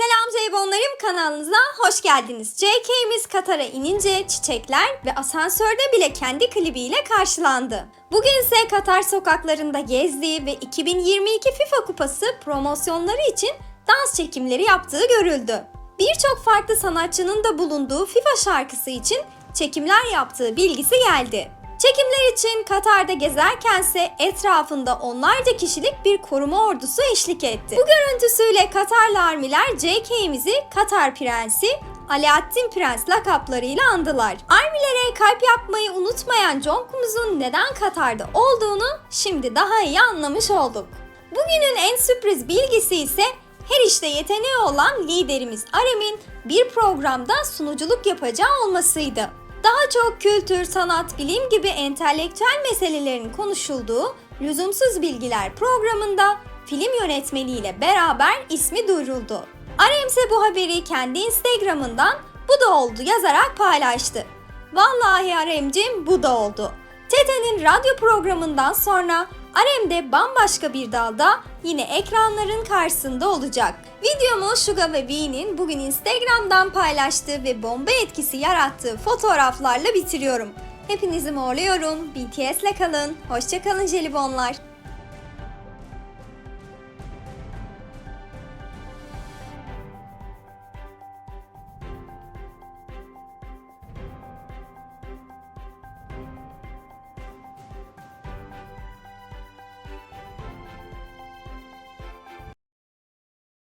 Selam Ceybonlarım kanalınıza hoş geldiniz. JK'miz Katar'a inince çiçekler ve asansörde bile kendi klibiyle karşılandı. Bugün ise Katar sokaklarında gezdiği ve 2022 FIFA Kupası promosyonları için dans çekimleri yaptığı görüldü. Birçok farklı sanatçının da bulunduğu FIFA şarkısı için çekimler yaptığı bilgisi geldi. Çekimler için Katar'da gezerkense etrafında onlarca kişilik bir koruma ordusu eşlik etti. Bu görüntüsüyle Katarlı armiler JK'mizi Katar Prensi, Alaaddin Prens lakaplarıyla andılar. Armilere kalp yapmayı unutmayan Jungkook'umuzun neden Katar'da olduğunu şimdi daha iyi anlamış olduk. Bugünün en sürpriz bilgisi ise her işte yeteneği olan liderimiz Arem'in bir programda sunuculuk yapacağı olmasıydı. Daha çok kültür, sanat, bilim gibi entelektüel meselelerin konuşulduğu Lüzumsuz Bilgiler programında film yönetmeniyle beraber ismi duyuruldu. Arem ise bu haberi kendi Instagram'ından bu da oldu yazarak paylaştı. Vallahi Aremcim bu da oldu. TETE'nin radyo programından sonra Arem de bambaşka bir dalda yine ekranların karşısında olacak. Videomu Suga ve V'nin bugün Instagram'dan paylaştığı ve bomba etkisi yarattığı fotoğraflarla bitiriyorum. Hepinizi morluyorum. BTS'le kalın. Hoşçakalın jelibonlar.